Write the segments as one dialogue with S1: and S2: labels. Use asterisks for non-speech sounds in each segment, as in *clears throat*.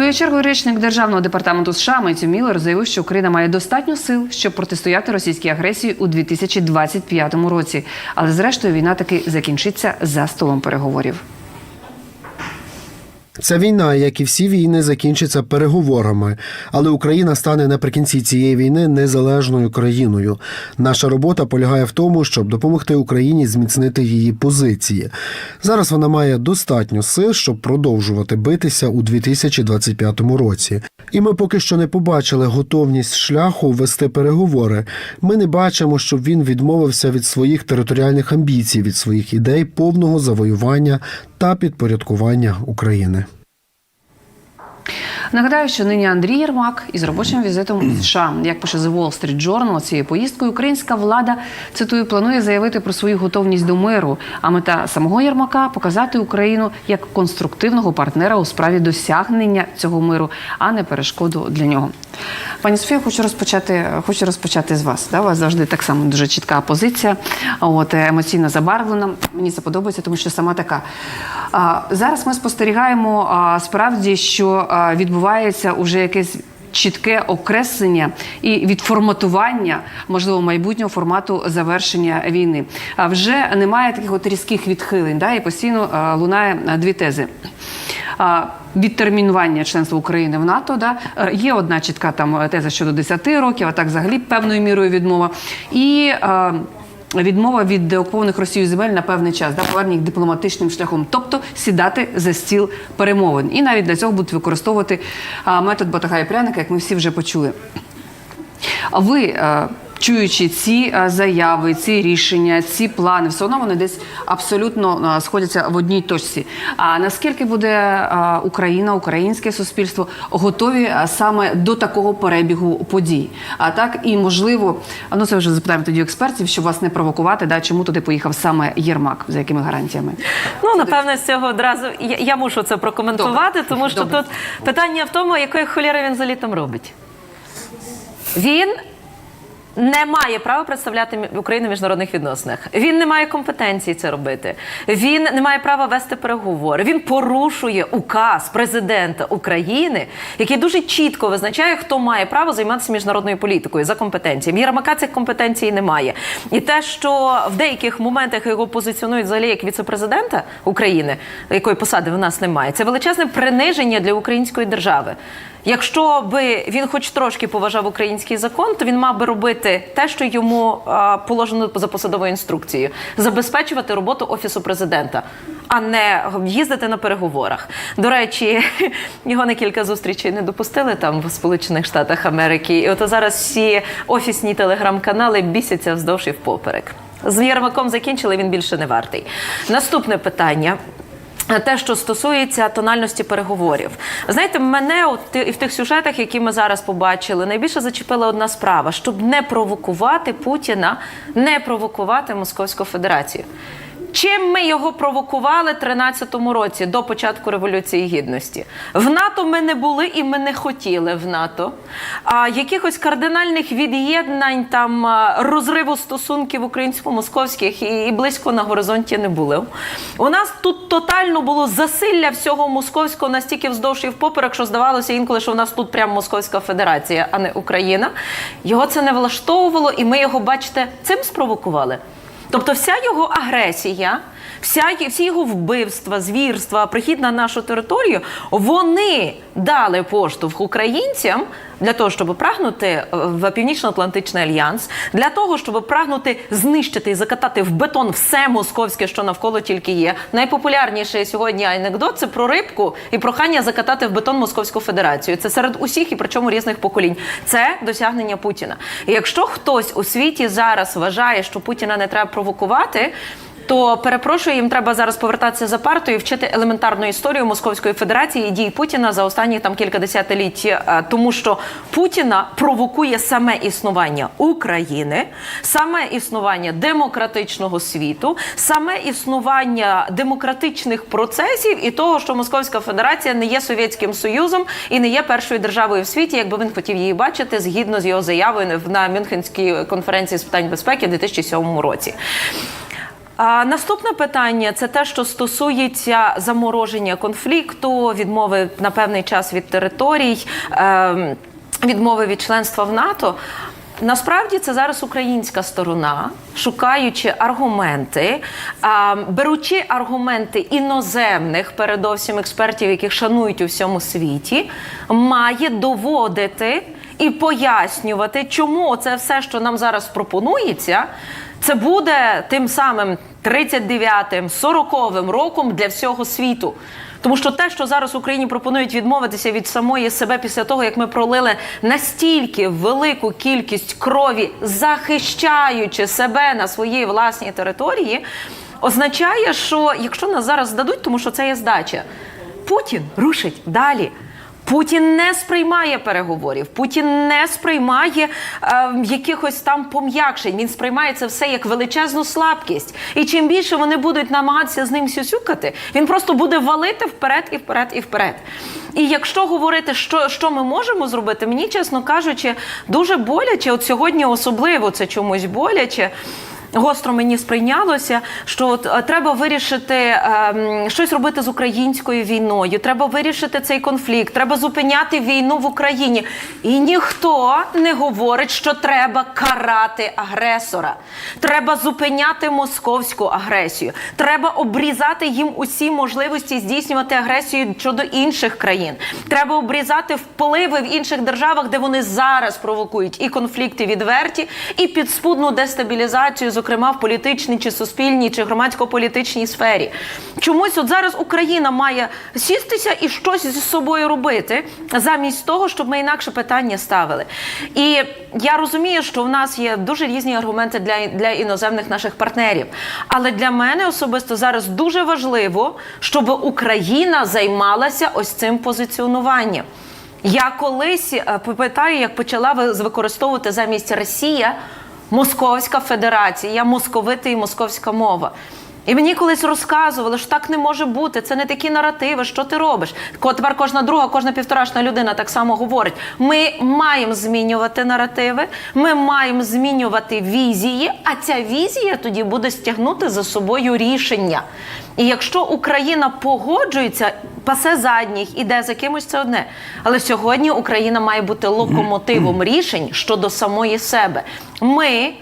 S1: свою чергу речник державного департаменту США Меттю Міллер заявив, що Україна має достатньо сил, щоб протистояти російській агресії у 2025 році. Але зрештою війна таки закінчиться за столом переговорів.
S2: Ця війна, як і всі війни, закінчиться переговорами, але Україна стане наприкінці цієї війни незалежною країною. Наша робота полягає в тому, щоб допомогти Україні зміцнити її позиції. Зараз вона має достатньо сил, щоб продовжувати битися у 2025 році. І ми поки що не побачили готовність шляху вести переговори. Ми не бачимо, щоб він відмовився від своїх територіальних амбіцій, від своїх ідей повного завоювання та підпорядкування України.
S1: Нагадаю, що нині Андрій Єрмак із робочим візитом у *clears throat* США. Як пише The Wall Street Journal, цією поїздкою українська влада цитую планує заявити про свою готовність до миру. А мета самого Єрмака показати Україну як конструктивного партнера у справі досягнення цього миру, а не перешкоду для нього. Пані Софія, хочу розпочати. Хочу розпочати з вас. Да? У вас завжди так само дуже чітка позиція. От емоційно забарвлена. Мені це подобається, тому що сама така. А, зараз ми спостерігаємо а, справді, що відбувається уже якесь. Чітке окреслення і відформатування можливо майбутнього формату завершення війни. А вже немає таких от різких відхилень. Да, і постійно а, лунає а, дві тези. А, Відтермінування членства України в НАТО, да Е, є одна чітка там теза щодо 10 років, а так взагалі певною мірою відмова. І е, відмова від деокупованих Росією земель на певний час, да, повернення їх дипломатичним шляхом, тобто сідати за стіл перемовин. І навіть для цього будуть використовувати метод батага і пряника, як ми всі вже почули. А ви, е, чуючи ці е, заяви, ці рішення, ці плани, все одно вони десь абсолютно е, сходяться в одній точці. А наскільки буде е, Україна, українське суспільство готові саме до такого перебігу подій? А так і можливо, ну це вже запитаємо тоді експертів, щоб вас не провокувати. Да, чому туди поїхав саме Єрмак, за якими гарантіями?
S3: Ну, напевно, з цього одразу я, я мушу це прокоментувати,
S1: Добре.
S3: тому що
S1: Добре.
S3: тут питання в тому, якої холєри він взагалі там робить. Він не має права представляти Україну в міжнародних відносинах. Він не має компетенції це робити. Він не має права вести переговори. Він порушує указ президента України, який дуже чітко визначає, хто має право займатися міжнародною політикою за компетенціями. Єрмака цих компетенцій немає. І те, що в деяких моментах його позиціонують взагалі як віцепрезидента України, якої посади в нас немає, це величезне приниження для української держави. Якщо би він хоч трошки поважав український закон, то він мав би робити те, що йому а, положено за посадовою інструкцією, забезпечувати роботу офісу президента, а не їздити на переговорах. До речі, *laughs* його на кілька зустрічей не допустили там в Сполучених Штатах Америки. І от зараз всі офісні телеграм-канали бісяться вздовж і впоперек. З Єрмаком закінчили, він більше не вартий. Наступне питання. Те, що стосується тональності переговорів, знаєте, мене от і в тих сюжетах, які ми зараз побачили, найбільше зачепила одна справа: щоб не провокувати Путіна, не провокувати Московську Федерацію. Чим ми його провокували 13-му році до початку революції гідності? В НАТО ми не були і ми не хотіли в НАТО. А якихось кардинальних від'єднань там розриву стосунків українсько-московських і, і близько на горизонті не було. У нас тут тотально було засилля всього московського настільки вздовж і впоперек, що здавалося інколи, що в нас тут прямо Московська Федерація, а не Україна. Його це не влаштовувало, і ми його, бачите, цим спровокували. Тобто, вся його агресія, вся, всі його вбивства, звірства, прихід на нашу територію, вони дали поштовх українцям для того, щоб прагнути е, в Північно-Атлантичний альянс, для того, щоб прагнути знищити і закатати в бетон все московське, що навколо тільки є. Найпопулярніший сьогодні анекдот це про рибку і прохання закатати в бетон Московську Федерацію. Це серед усіх і причому різних поколінь. Це досягнення Путіна. І якщо хтось у світі зараз вважає, що Путіна не треба провокувати. То перепрошую, їм треба зараз повертатися за партою вчити елементарну історію Московської Федерації і дій Путіна за останні там кілька десятиліть, е, тому що Путіна провокує саме існування України, саме існування демократичного світу, саме існування демократичних процесів і того, що Московська Федерація не є Совєтським Союзом і не є першою державою в світі, якби він хотів її бачити згідно з його заявою на Мюнхенській конференції з питань безпеки в 2007 році. А, наступне питання це те, що стосується замороження конфлікту, відмови на певний час від територій, ем, відмови від членства в НАТО. Насправді це зараз українська сторона, шукаючи аргументи, беручи аргументи іноземних, передовсім експертів, яких шанують у всьому світі, має доводити і пояснювати, чому це все, що нам зараз пропонується, це буде тим самим 39-м, 40-м роком для всього світу. Тому що те, що зараз Україні пропонують відмовитися від самої себе після того, як ми пролили настільки велику кількість крові, захищаючи себе на своїй власній території, означає, що якщо нас зараз здадуть, тому що це є здача, Путін рушить далі. Путін не сприймає переговорів, Путін не сприймає е, якихось там пом'якшень. Він сприймає це все як величезну слабкість. І чим більше вони будуть намагатися з ним сюсюкати, він просто буде валити вперед і вперед і вперед. І якщо говорити, що, що ми можемо зробити, мені чесно кажучи, дуже боляче. От сьогодні особливо це чомусь боляче. Гостро мені сприйнялося, що от, е, треба вирішити ем, щось робити з українською війною. Треба вирішити цей конфлікт, треба зупиняти війну в Україні. І ніхто не говорить, що треба карати агресора. Треба зупиняти московську агресію. Треба обрізати їм усі можливості здійснювати агресію щодо інших країн. Треба обрізати впливи в інших державах, де вони зараз провокують і конфлікти відверті, і підспудну дестабілізацію, зокрема в політичній чи суспільній чи громадсько-політичній сфері. Чомусь от зараз Україна має сістися і щось зі собою робити, замість того, щоб ми інакше питання ставили. І я розумію, що в нас є дуже різні аргументи для, для іноземних наших партнерів. Але для мене особисто зараз дуже важливо, щоб Україна займалася ось цим позиціонуванням. Я колись е, пам'ятаю, як почала ви- використовувати замість Росія Московська Федерація, московити і московська мова. І мені колись розказували, що так не може бути, це не такі наративи, що ти робиш. Тепер кожна друга, кожна півторашна людина так само говорить. Ми маємо змінювати наративи, ми маємо змінювати візії, а ця візія тоді буде стягнути за собою рішення. І якщо Україна погоджується, пасе задніх, іде за кимось, це одне. Але сьогодні Україна має бути локомотивом рішень щодо самої себе. Ми.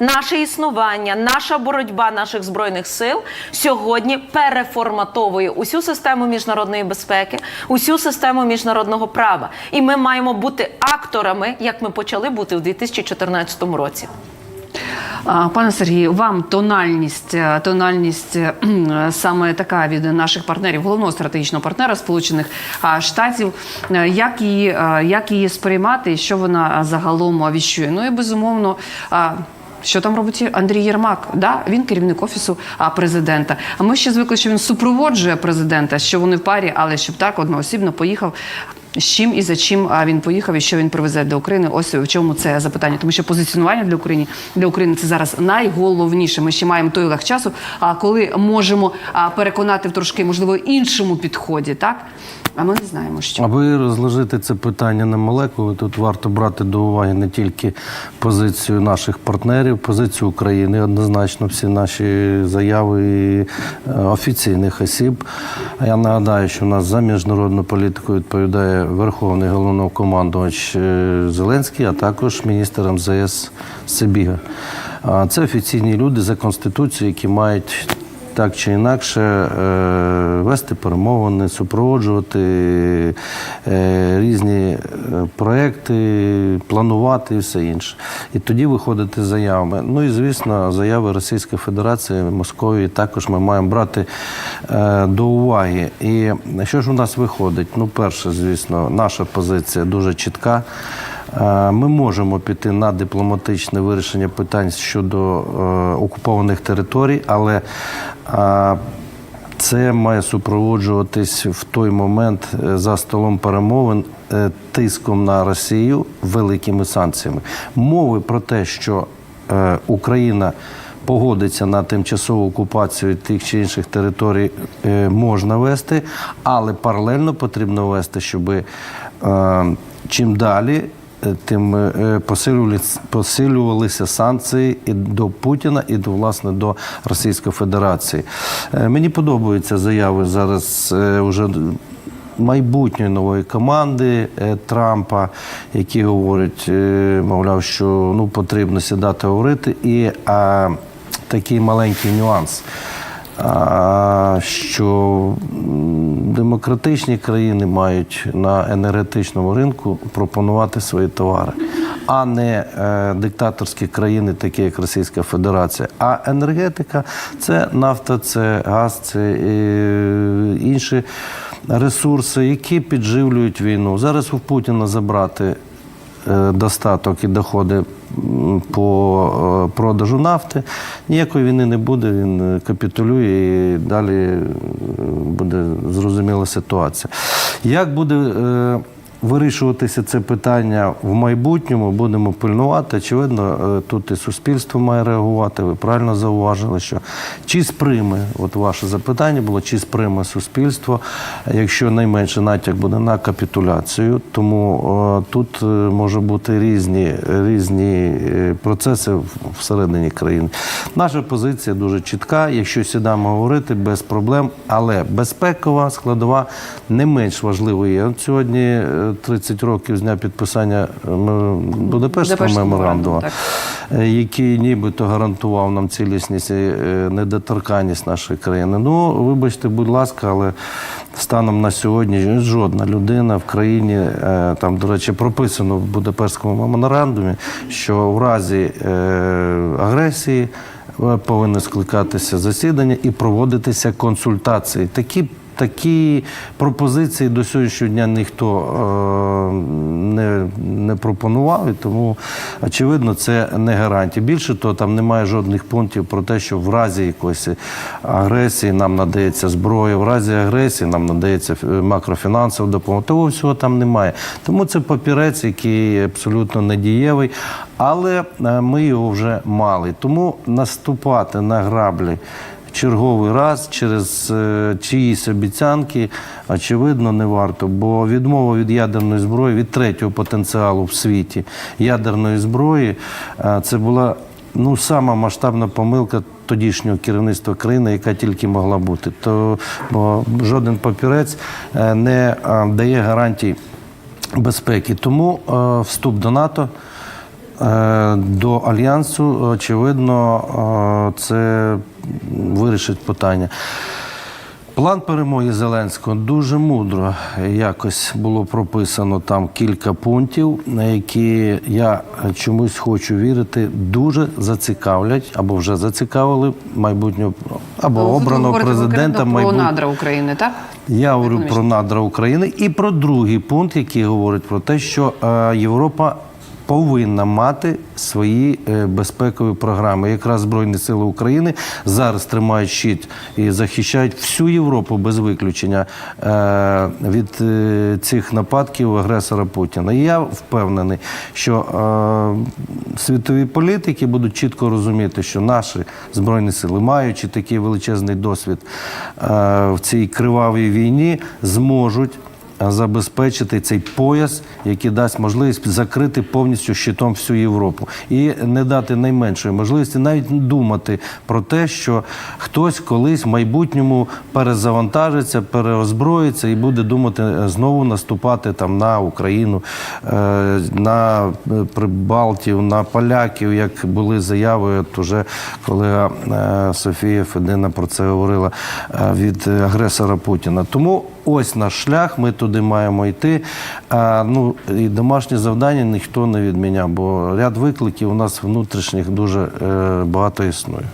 S3: Наше існування, наша боротьба наших збройних сил сьогодні переформатовує усю систему міжнародної безпеки, усю систему міжнародного права. І ми маємо бути акторами, як ми почали бути в 2014 році.
S1: Пане Сергію, вам тональність, е, тональність е, саме така від наших партнерів, головного стратегічного партнера Сполучених Штатів. Е, Як її, як її сприймати що вона загалом віщує? Ну і безумовно. Що там робить Андрій Єрмак? Да, він керівник офісу президента. А ми ще звикли, що він супроводжує президента, що вони в парі, але щоб так одноосібно поїхав. З чим і за чим він поїхав, і що він привезе до України? Ось в чому це запитання. Тому що позиціонування для України для України це зараз найголовніше. Ми ще маємо той лег часу, а коли можемо переконати в трошки можливо іншому підході, так а ми не знаємо, що
S4: Аби розложити це питання на молекули, тут варто брати до уваги не тільки позицію наших партнерів, позицію України, однозначно всі наші заяви е, офіційних осіб. Я нагадаю, що в нас за міжнародну політику відповідає Верховний головнокомандувач е, Зеленський, а також міністр МЗС Сибіга. Це офіційні люди за конституцією, які мають так чи інакше е, вести перемовини, супроводжувати е, різні е, проекти, планувати і все інше. І тоді виходити з заявами. Ну і звісно, заяви Російської Федерації, Московії також ми маємо брати до уваги. І що ж у нас виходить? Ну, перше, звісно, наша позиція дуже чітка. Е, Ми можемо піти на дипломатичне вирішення питань щодо е, окупованих територій, але е, це має супроводжуватись в той момент за столом перемовин тиском на Росію великими санкціями. Мови про те, що Україна погодиться на тимчасову окупацію тих чи інших територій, можна вести, але паралельно потрібно вести, щоб чим далі тим е, посилювалися, санкції і до Путіна, і до власне до Російської Федерації. Е, Мені подобаються заяви зараз е, уже майбутньої нової команди Трампа, які говорять, мовляв, що ну потрібно сідати говорити, і а, такий маленький нюанс. Що демократичні країни мають на енергетичному ринку пропонувати свої товари, а не е, диктаторські країни, такі як Російська Федерація. А енергетика це нафта, це газ, це е, інші ресурси, які підживлюють війну. Зараз у Путіна забрати достаток і доходи по е, продажу нафти. Ніякої війни не буде, він е, капітулює і далі е, буде зрозуміла ситуація. Як буде е, вирішуватися це питання в майбутньому, будемо пильнувати. Очевидно, е, тут і суспільство має реагувати. Ви правильно зауважили, що чи сприйме, от ваше запитання було, чи сприйме суспільство, якщо найменше натяк буде на капітуляцію, тому е, тут е, може бути різні, різні процеси всередині країни. Наша позиція дуже чітка. Якщо сідаємо говорити без проблем, але безпекова складова не менш важливою є. Сьогодні 30 років з дня підписання е, Будапештського меморандуму, е, який нібито гарантував нам цілісність і е, недоторканність нашої країни. Ну, вибачте, будь ласка, але станом на сьогодні жодна людина в країні, там, до речі, прописано в Будапештському меморандумі, що в разі агресії повинні скликатися засідання і проводитися консультації. Такі Такі пропозиції до сьогоднішнього дня ніхто е, не, не пропонував, і тому очевидно, це не гарантія. Більше того, там немає жодних пунктів про те, що в разі якоїсь агресії нам надається зброя, в разі агресії нам надається е, макрофінансова допомога. Того всього там немає. Тому це папірець, який абсолютно недієвий, але е, ми його вже мали. Тому наступати на граблі черговий раз через е, чиїсь обіцянки, очевидно, не варто. Бо відмова від ядерної зброї, від третього потенціалу в світі ядерної зброї, е, це була ну, сама масштабна помилка. Тодішнього керівництва країни, яка тільки могла бути, то бо жоден папірець е, не дає гарантій безпеки. Тому вступ до НАТО До альянсу, очевидно, е, це вирішить питання. План перемоги Зеленського дуже мудро якось було прописано там кілька пунктів, на які я чомусь хочу вірити, дуже зацікавлять або вже зацікавили майбутнього або
S1: Ви
S4: обраного президента
S1: про надра України, так?
S4: Я говорю про надра України і про другий пункт, який говорить про те, що е, Європа повинна мати свої е, безпекові програми. Якраз Збройні сили України зараз тримають щит і захищають всю Європу без виключення е, від е, цих нападків агресора Путіна. І я впевнений, що світові політики будуть чітко розуміти, що наші збройні сили, маючи такий величезний досвід в цій кривавій війні, зможуть забезпечити цей пояс, який дасть можливість закрити повністю щитом всю Європу і не дати найменшої можливості навіть думати про те, що хтось колись в майбутньому перезавантажиться, переозброїться і буде думати е, знову наступати там на Україну, е, на е, Прибалтів, на поляків, як були заяви. От уже колега е, Софія Федина про це говорила е, від агресора Путіна. Тому ось наш шлях, ми туди маємо йти. А, ну, і домашні завдання ніхто не відміняв, бо ряд викликів у нас внутрішніх дуже е, багато існує.